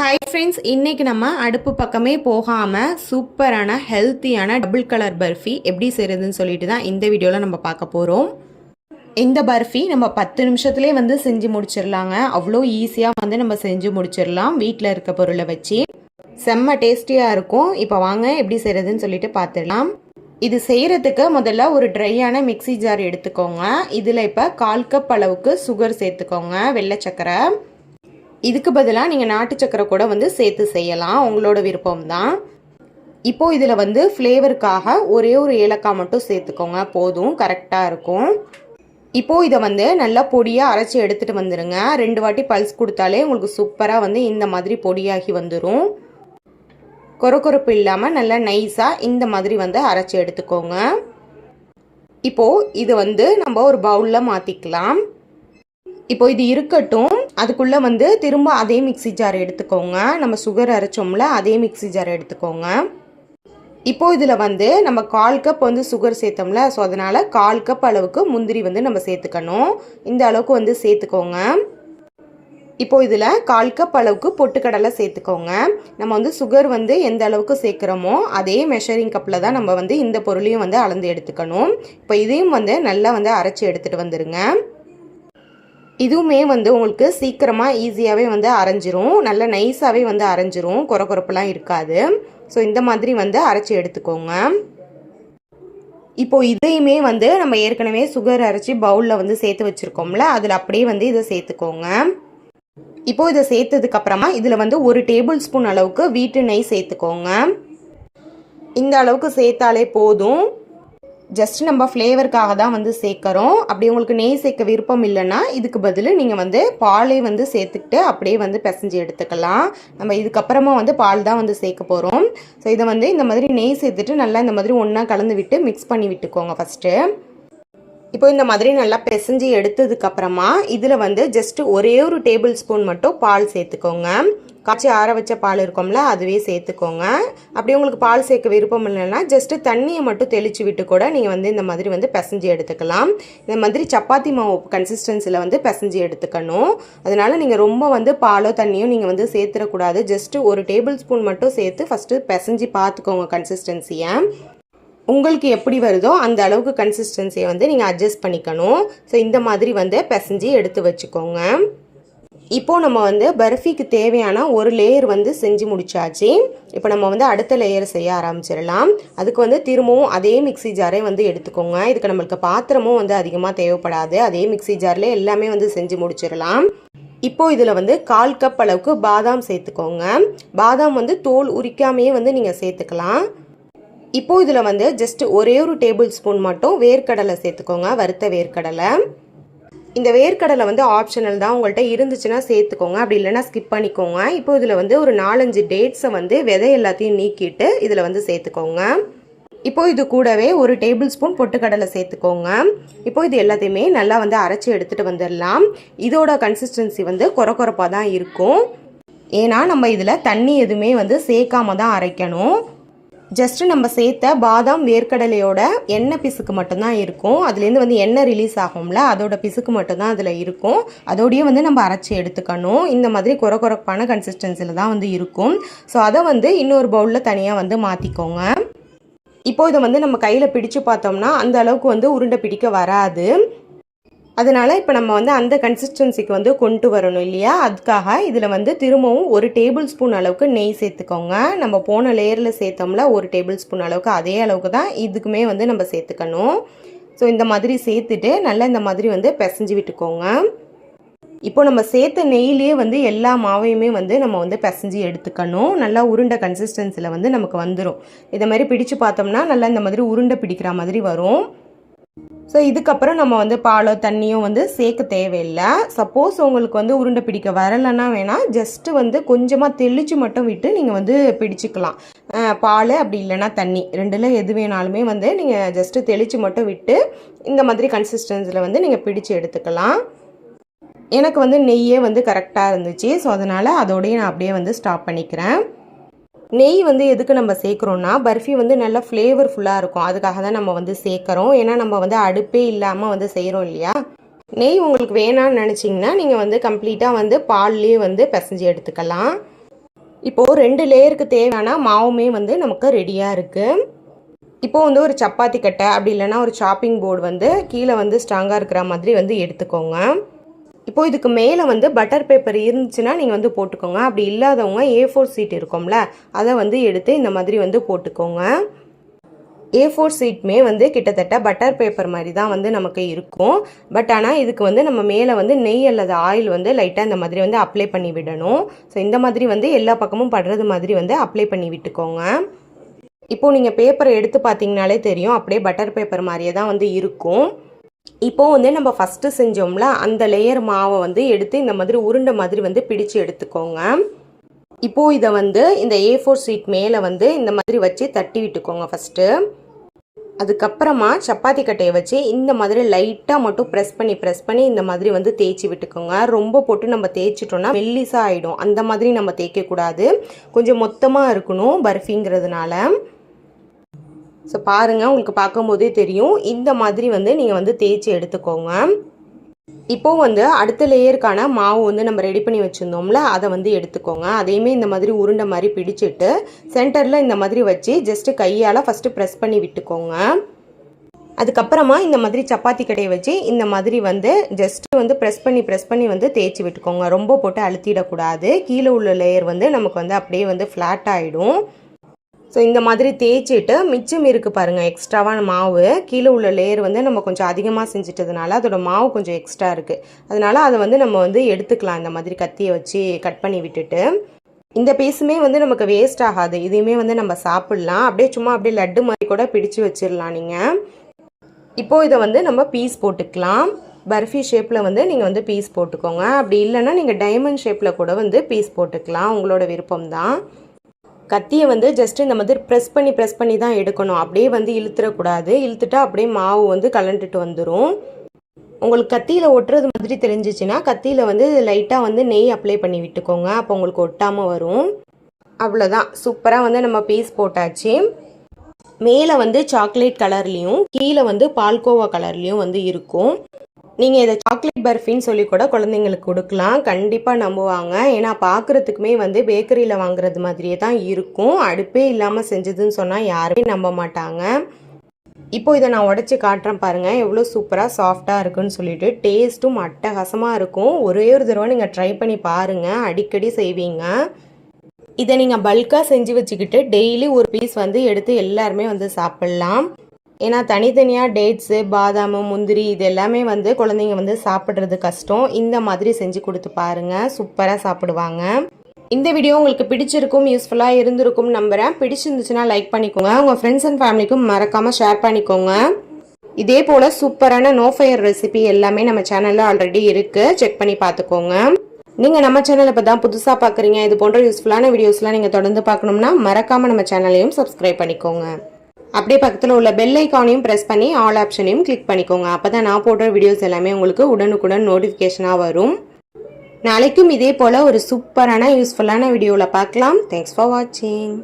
Hi friends இன்றைக்கி நம்ம அடுப்பு பக்கமே போகாமல் சூப்பரான ஹெல்த்தியான டபுள் கலர் பர்ஃபி எப்படி செய்கிறதுன்னு சொல்லிட்டு தான் இந்த வீடியோவில் நம்ம பார்க்க போகிறோம் இந்த பர்ஃபி நம்ம பத்து நிமிஷத்துலேயே வந்து செஞ்சு முடிச்சிடலாங்க அவ்வளோ ஈஸியாக வந்து நம்ம செஞ்சு முடிச்சிடலாம் வீட்டில் இருக்க பொருளை வச்சு. செம்ம டேஸ்டியாக இருக்கும். இப்போ வாங்க எப்படி செய்கிறதுன்னு சொல்லிட்டு பார்த்துடலாம் இது செய்கிறதுக்கு முதல்ல ஒரு ட்ரையான மிக்ஸி ஜார் எடுத்துக்கோங்க. இதில் இப்போ கால் கப் அளவுக்கு சுகர் சேர்த்துக்கோங்க. வெள்ளை சக்கரை. இதுக்கு பதிலாக நீங்கள் நாட்டு சக்கரை கூட வந்து சேர்த்து செய்யலாம். உங்களோட விருப்பம் தான் இப்போது இதில் வந்து ஃப்ளேவருக்காக ஒரே ஒரு ஏலக்காய் மட்டும் சேர்த்துக்கோங்க. போதும் கரெக்டாக இருக்கும். இப்போது இதை வந்து நல்லா பொடியாக அரைச்சி எடுத்துகிட்டு வந்துடுங்க ரெண்டு வாட்டி பல்ஸ் கொடுத்தாலே உங்களுக்கு சூப்பராக வந்து இந்த மாதிரி பொடியாகி வந்துடும் கொரக்கொரப்பு இல்லாமல் நல்லா நைஸாக இந்த மாதிரி வந்து அரைச்சி எடுத்துக்கோங்க. இப்போது இது வந்து நம்ம ஒரு பவுலில் மாற்றிக்கலாம் இப்போ இது இருக்கட்டும். அதுக்குள்ளே வந்து திரும்ப அதே மிக்ஸி ஜார் எடுத்துக்கோங்க. நம்ம சுகர் அரைச்சோம்ல அதே மிக்ஸி ஜார் எடுத்துக்கோங்க. இப்போது இதில் வந்து நம்ம கால் கப் வந்து சுகர் சேர்த்தோம்ல ஸோ அதனால் கால் கப் அளவுக்கு முந்திரி வந்து நம்ம சேர்த்துக்கணும். இந்த அளவுக்கு வந்து சேர்த்துக்கோங்க. இப்போ இதில் கால் கப் அளவுக்கு பொட்டுக்கடலை சேர்த்துக்கோங்க. நம்ம வந்து சுகர் வந்து எந்த அளவுக்கு சேர்க்குறோமோ அதே மெஷரிங் கப்பில் தான் நம்ம வந்து இந்த பொருளையும் வந்து அளந்து எடுத்துக்கணும். இப்போ இதையும் வந்து நல்லா வந்து அரைச்சி எடுத்துகிட்டு வந்துடுங்க இதுவுமே வந்து உங்களுக்கு சீக்கிரமாக ஈஸியாகவே வந்து அரைஞ்சிரும். நல்ல நைஸாகவே வந்து அரைஞ்சிரும். குறை குறப்பெல்லாம் இருக்காது. ஸோ இந்த மாதிரி வந்து அரைச்சி எடுத்துக்கோங்க. இப்போது இதையுமே வந்து நம்ம ஏற்கனவே சுகர் அரைச்சி பவுலில் வந்து சேர்த்து வச்சுருக்கோம்ல அதில் அப்படியே வந்து இதை சேர்த்துக்கோங்க. இப்போது இதை சேர்த்ததுக்கப்புறமா இதில் வந்து ஒரு டேபிள் ஸ்பூன் அளவுக்கு வீட்டு நெய் சேர்த்துக்கோங்க. இந்த அளவுக்கு சேர்த்தாலே போதும். ஜஸ்ட் நம்ம ஃப்ளேவருக்காக தான் வந்து சேர்க்குறோம். அப்படி உங்களுக்கு நெய் சேர்க்க விருப்பம் இல்லைன்னா இதுக்கு பதில் நீங்கள் வந்து பாலே வந்து சேர்த்துக்கிட்டு அப்படியே வந்து பிசைஞ்சு எடுத்துக்கலாம். நம்ம இதுக்கப்புறமா வந்து பால் தான் வந்து சேர்க்க போகிறோம் ஸோ இதை வந்து இந்த மாதிரி நெய் சேர்த்துட்டு நல்லா இந்த மாதிரி ஒன்றா கலந்து விட்டு மிக்ஸ் பண்ணி விட்டுக்கோங்க ஃபஸ்ட்டு இப்போ இந்த மாதிரி நல்லா பிசைஞ்சு எடுத்ததுக்கப்புறமா இதில் வந்து ஜஸ்ட் ஒரே ஒரு டேபிள் ஸ்பூன் மட்டும் பால் சேர்த்துக்கோங்க. காய்ச்சி ஆற வச்ச பால் இருக்கும்ல அதுவே சேர்த்துக்கோங்க. அப்படி உங்களுக்கு பால் சேர்க்க விருப்பம் இல்லைன்னா ஜஸ்ட்டு தண்ணியை மட்டும் தெளித்து விட்டு கூட நீங்கள் வந்து இந்த மாதிரி வந்து பிசைஞ்சு எடுத்துக்கலாம். இந்த மாதிரி சப்பாத்தி மாவு கன்சிஸ்டன்சியில் வந்து பிசைஞ்சு எடுத்துக்கணும். அதனால் நீங்கள் ரொம்ப வந்து பாலோ தண்ணியோ நீங்கள் வந்து சேர்த்துடக்கூடாது. ஜஸ்ட்டு ஒரு டேபிள் ஸ்பூன் மட்டும் சேர்த்து ஃபஸ்ட்டு பிசைஞ்சு பார்த்துக்கோங்க கன்சிஸ்டன்சியை உங்களுக்கு எப்படி வருதோ அந்த அளவுக்கு கன்சிஸ்டன்சியை வந்து நீங்கள் அட்ஜஸ்ட் பண்ணிக்கணும். ஸோ இந்த மாதிரி வந்து பிசைஞ்சு எடுத்து வச்சுக்கோங்க. இப்போது நம்ம வந்து பர்ஃபிக்கு தேவையான ஒரு லேயர் வந்து செஞ்சு முடிச்சாச்சு. இப்போ நம்ம வந்து அடுத்த லேயர் செய்ய ஆரம்பிச்சிடலாம். அதுக்கு வந்து திரும்பவும் அதே மிக்சி ஜாரே வந்து எடுத்துக்கோங்க. இதுக்கு நம்மளுக்கு பாத்திரமும் வந்து அதிகமாக தேவைப்படாது. அதே மிக்சி ஜாரில் எல்லாமே வந்து செஞ்சு முடிச்சிடலாம். இப்போது இதில் வந்து கால் கப் அளவுக்கு பாதாம் சேர்த்துக்கோங்க. பாதாம் வந்து தோல் உரிக்காமையே வந்து நீங்கள் சேர்த்துக்கலாம். இப்போ இதில் வந்து ஜஸ்ட் ஒரே ஒரு டேபிள் ஸ்பூன் மட்டும் வேர்க்கடலை சேர்த்துக்கோங்க வறுத்த வேர்க்கடலை. இந்த வேர்க்கடலை வந்து ஆப்ஷனல் தான். உங்கள்கிட்ட இருந்துச்சுன்னா சேர்த்துக்கோங்க. அப்படி இல்லைன்னா ஸ்கிப் பண்ணிக்கோங்க. இப்போ இதில் வந்து ஒரு நாலஞ்சு டேட்ஸை வந்து விதை எல்லாத்தையும் நீக்கிட்டு இதில் வந்து சேர்த்துக்கோங்க. இப்போ இது கூடவே ஒரு டேபிள் ஸ்பூன் பொட்டுக்கடலை சேர்த்துக்கோங்க. இப்போ இது எல்லாத்தையுமே நல்லா வந்து அரைச்சி எடுத்துகிட்டு வந்துடலாம். இதோட கன்சிஸ்டன்சி வந்து குறை குறைப்பாக தான் இருக்கும். ஏன்னா நம்ம இதில் தண்ணி எதுவுமே வந்து சேர்க்காம தான் அரைக்கணும். ஜஸ்ட்டு நம்ம சேர்த்த பாதாம் வேர்க்கடலையோட எண்ணெய் பிசுக்கு மட்டும்தான் இருக்கும். அதுலேருந்து வந்து எண்ணெய் ரிலீஸ் ஆகும்ல அதோட பிசுக்கு மட்டும்தான் அதில் இருக்கும். அதோடையே வந்து நம்ம அரைச்சி எடுத்துக்கணும். இந்த மாதிரி குறை குறைப்பான கன்சிஸ்டன்சியில் தான் வந்து இருக்கும். ஸோ அதை வந்து இன்னொரு பவுலில் தனியாக வந்து மாற்றிக்கோங்க இப்போ இதை வந்து நம்ம கையில் பிடிச்சு பார்த்தோம்னா அந்த அளவுக்கு வந்து உருண்டை பிடிக்க வராது. அதனால் இப்போ நம்ம வந்து அந்த கன்சிஸ்டன்சிக்கு வந்து கொண்டு வரணும் இல்லையா? அதுக்காக இதில் வந்து திரும்பவும் ஒரு டேபிள் ஸ்பூன் அளவுக்கு நெய் சேர்த்துக்கோங்க. நம்ம போன லேயரில் சேர்த்தோம்ல ஒரு டேபிள் ஸ்பூன் அளவுக்கு அதே அளவுக்கு தான் இதுக்குமே வந்து நம்ம சேர்த்துக்கணும். ஸோ இந்த மாதிரி சேர்த்துட்டு நல்லா இந்த மாதிரி வந்து பிசைஞ்சு விட்டுக்கோங்க. இப்போ நம்ம சேர்த்த நெய்லேயே வந்து எல்லா மாவையுமே வந்து நம்ம வந்து பிசைஞ்சு எடுத்துக்கணும். நல்லா உருண்டை கன்சிஸ்டன்சியில் வந்து நமக்கு வந்துடும் இதை மாதிரி பிடிச்சு பார்த்தோம்னா நல்லா இந்த மாதிரி உருண்டை பிடிக்கிற மாதிரி வரும். ஸோ இதுக்கப்புறம் நம்ம வந்து பாலோ தண்ணியோ வந்து சேர்க்க தேவையில்லை. சப்போஸ் உங்களுக்கு வந்து உருண்டை பிடிக்க வரலைன்னா வேணால் ஜஸ்ட்டு வந்து கொஞ்சமாக தெளித்து மட்டும் விட்டு நீங்கள் வந்து பிடிச்சிக்கலாம். பால் அப்படி இல்லைன்னா தண்ணி. ரெண்டில் எது வேணாலுமே வந்து நீங்கள் ஜஸ்ட்டு தெளித்து மட்டும் விட்டு இந்த மாதிரி கன்சிஸ்டன்சியில் வந்து நீங்கள் பிடிச்சு எடுத்துக்கலாம். எனக்கு வந்து நெய்யே வந்து கரெக்டாக இருந்துச்சு. ஸோ அதனால் அதோடய நான் அப்படியே வந்து ஸ்டாப் பண்ணிக்கிறேன். நெய் வந்து எதுக்கு நம்ம சேர்க்குறோன்னா பர்ஃபி வந்து நல்லா ஃப்ளேவர்ஃபுல்லாக இருக்கும். அதுக்காக தான் நம்ம வந்து சேர்க்குறோம். ஏன்னா நம்ம வந்து அடுப்பே இல்லாமல் வந்து செய்கிறோம் இல்லையா? நெய் உங்களுக்கு வேணான்னு நினச்சிங்கன்னா நீங்கள் வந்து கம்ப்ளீட்டாக வந்து பால்லேயே வந்து பிசைஞ்சு எடுத்துக்கலாம். இப்போது ரெண்டு லேயருக்கு தேவையான மாவுமே வந்து நமக்கு ரெடியாக இருக்குது இப்போது வந்து ஒரு சப்பாத்தி கட்டை அப்படி இல்லைன்னா ஒரு சாப்பிங் போர்டு வந்து கீழே வந்து ஸ்ட்ராங்காக இருக்கிற மாதிரி வந்து எடுத்துக்கோங்க. இப்போ இதுக்கு மேலே வந்து பட்டர் பேப்பர் இருந்துச்சுன்னா நீங்கள் வந்து போட்டுக்கோங்க. அப்படி இல்லாதவங்க ஏ ஃபோர் சீட் இருக்கும்ல அதை வந்து எடுத்து இந்த மாதிரி வந்து போட்டுக்கோங்க. ஏ ஃபோர் சீட்மே வந்து கிட்டத்தட்ட பட்டர் பேப்பர் மாதிரி தான் வந்து நமக்கு இருக்கும். பட் ஆனால் இதுக்கு வந்து நம்ம மேலே வந்து நெய் அல்லது ஆயில் வந்து லைட்டாக இந்த மாதிரி வந்து அப்ளை பண்ணி விடணும். ஸோ இந்த மாதிரி வந்து எல்லா பக்கமும் படுறது மாதிரி வந்து அப்ளை பண்ணி விட்டுக்கோங்க. இப்போது நீங்கள் பேப்பரை எடுத்து பார்த்தீங்கனாலே தெரியும். அப்படியே பட்டர் பேப்பர் மாதிரியே தான் வந்து இருக்கும். இப்போது வந்து நம்ம ஃபஸ்ட்டு செஞ்சோம்ல அந்த லேயர் மாவை வந்து எடுத்து இந்த மாதிரி உருண்டை மாதிரி வந்து பிடிச்சு எடுத்துக்கோங்க. இப்போது இதை வந்து இந்த ஏ ஃபோர் சீட் மேலே வந்து இந்த மாதிரி வச்சு தட்டி விட்டுக்கோங்க ஃபஸ்ட்டு அதுக்கப்புறமா சப்பாத்தி கட்டையை வச்சு இந்த மாதிரி லைட்டாக மட்டும் ப்ரெஸ் பண்ணி ப்ரெஸ் பண்ணி இந்த மாதிரி வந்து தேய்ச்சி விட்டுக்கோங்க. ரொம்ப போட்டு நம்ம தேய்ச்சிட்டோன்னா மெல்லிசாக ஆகிடும் அந்த மாதிரி நம்ம தேய்க்கக்கூடாது. கொஞ்சம் மொத்தமாக இருக்கணும் பர்ஃபிங்கிறதுனால. ஸோ பாருங்கள் உங்களுக்கு பார்க்கும்போதே தெரியும். இந்த மாதிரி வந்து நீங்கள் வந்து தேய்ச்சி எடுத்துக்கோங்க. இப்போ வந்து அடுத்த லேயருக்கான மாவு வந்து நம்ம ரெடி பண்ணி வச்சுருந்தோம்ல அதை வந்து எடுத்துக்கோங்க. அதையுமே இந்த மாதிரி உருண்டை மாதிரி பிடிச்சிட்டு சென்டரில் இந்த மாதிரி வச்சு ஜஸ்ட்டு கையால் ஃபஸ்ட்டு ப்ரெஸ் பண்ணி விட்டுக்கோங்க. அதுக்கப்புறமா இந்த மாதிரி சப்பாத்தி கடையை வச்சு இந்த மாதிரி வந்து ஜஸ்ட்டு வந்து ப்ரெஸ் பண்ணி ப்ரெஸ் பண்ணி வந்து தேய்ச்சி விட்டுக்கோங்க. ரொம்ப போட்டு அழுத்திடக்கூடாது. கீழே உள்ள லேயர் வந்து நமக்கு வந்து அப்படியே வந்து ஃப்ளாட் ஆகிடும் ஸோ இந்த மாதிரி தேய்ச்சிட்டு மிச்சம் இருக்குது பாருங்கள் எக்ஸ்ட்ராவான மாவு. கீழே உள்ள லேயர் வந்து நம்ம கொஞ்சம் அதிகமாக செஞ்சிட்டதுனால அதோட மாவு கொஞ்சம் எக்ஸ்ட்ரா இருக்குது அதனால் அதை வந்து நம்ம வந்து எடுத்துக்கலாம் இந்த மாதிரி கத்தியை வச்சு கட் பண்ணி விட்டுட்டு. இந்த பீஸுமே வந்து நமக்கு வேஸ்ட் ஆகாது. இதையுமே வந்து நம்ம சாப்பிட்லாம். அப்படியே சும்மா அப்படியே லட்டு மாதிரி கூட பிடிச்சு வச்சிடலாம் நீங்கள் இப்போது இதை வந்து நம்ம பீஸ் போட்டுக்கலாம். பர்ஃபி ஷேப்பில் வந்து நீங்கள் வந்து பீஸ் போட்டுக்கோங்க. அப்படி இல்லைன்னா நீங்கள் டைமண்ட் ஷேப்பில் கூட வந்து பீஸ் போட்டுக்கலாம். உங்களோட விருப்பம் தான் கத்தியை வந்து ஜஸ்ட் இந்த மாதிரி ப்ரெஸ் பண்ணி ப்ரெஸ் பண்ணி தான் எடுக்கணும். அப்படியே வந்து இழுத்துடக்கூடாது. இழுத்துட்டா அப்படியே மாவு வந்து கலண்டுட்டு வந்துடும் உங்களுக்கு கத்தியில் ஒட்டுறது மாதிரி தெரிஞ்சிச்சுன்னா கத்தியில் வந்து லைட்டாக வந்து நெய் அப்ளை பண்ணி விட்டுக்கோங்க. அப்போ உங்களுக்கு ஒட்டாமல் வரும். அவ்வளோதான் சூப்பராக வந்து நம்ம பீஸ் போட்டாச்சு. மேலே வந்து சாக்லேட் கலர்லேயும் கீழே வந்து பால்கோவா கலர்லேயும் வந்து இருக்கும். நீங்கள் இதை சாக்லேட் பர்ஃபின்னு சொல்லி கூட குழந்தைங்களுக்கு கொடுக்கலாம். கண்டிப்பாக நம்புவாங்க. ஏன்னா பார்க்குறதுக்குமே வந்து பேக்கரியில் வாங்குறது மாதிரியே தான் இருக்கும். அடுப்பே இல்லாமல் செஞ்சதுன்னு சொன்னால் யாருமே நம்ப மாட்டாங்க. இப்போ இதை நான் உடச்சி காட்டுறேன் பாருங்கள் எவ்வளோ சூப்பராக சாஃப்டாக இருக்குன்னு சொல்லிட்டு டேஸ்ட்டும் அட்டகாசமாக இருக்கும். ஒரே ஒரு தடவை நீங்கள் ட்ரை பண்ணி பாருங்கள் அடிக்கடி செய்வீங்க. இதை நீங்கள் பல்காக செஞ்சு வச்சுக்கிட்டு டெய்லி ஒரு பீஸ் வந்து எடுத்து எல்லாருமே வந்து சாப்பிட்லாம். ஏன்னா தனித்தனியாக டேட்ஸு பாதாம் முந்திரி இது எல்லாமே வந்து குழந்தைங்க வந்து சாப்பிட்றது கஷ்டம். இந்த மாதிரி செஞ்சு கொடுத்து பாருங்கள் சூப்பராக சாப்பிடுவாங்க. இந்த வீடியோ உங்களுக்கு பிடிச்சிருக்கும் யூஸ்ஃபுல்லாக இருந்திருக்கும் நம்புகிறேன் பிடிச்சிருந்துச்சுன்னா லைக் பண்ணிக்கோங்க. உங்கள் ஃப்ரெண்ட்ஸ் அண்ட் ஃபேமிலிக்கும் மறக்காமல் ஷேர் பண்ணிக்கோங்க. இதே போல் சூப்பரான நோ ஃபயர் ரெசிபி எல்லாமே நம்ம சேனலில் ஆல்ரெடி இருக்குது செக் பண்ணி பார்த்துக்கோங்க. நீங்கள் நம்ம சேனலை இப்போ தான் புதுசாக பார்க்குறீங்க இது போன்ற யூஸ்ஃபுல்லான வீடியோஸ்லாம் நீங்கள் தொடர்ந்து பார்க்கணும்னா மறக்காமல் நம்ம சேனலையும் சப்ஸ்கிரைப் பண்ணிக்கோங்க. அப்படியே பக்கத்தில் உள்ள பெல் ஐக்கானையும் ப்ரெஸ் பண்ணி ஆல் ஆப்ஷனையும் கிளிக் பண்ணிக்கோங்க. அப்போ தான் நான் போடுற வீடியோஸ் எல்லாமே உங்களுக்கு உடனுக்குடன் நோட்டிஃபிகேஷனாக வரும். நாளைக்கும் இதே போல் ஒரு சூப்பரான யூஸ்ஃபுல்லான வீடியோவில் பார்க்கலாம். தேங்க்ஸ் ஃபார் வாட்சிங்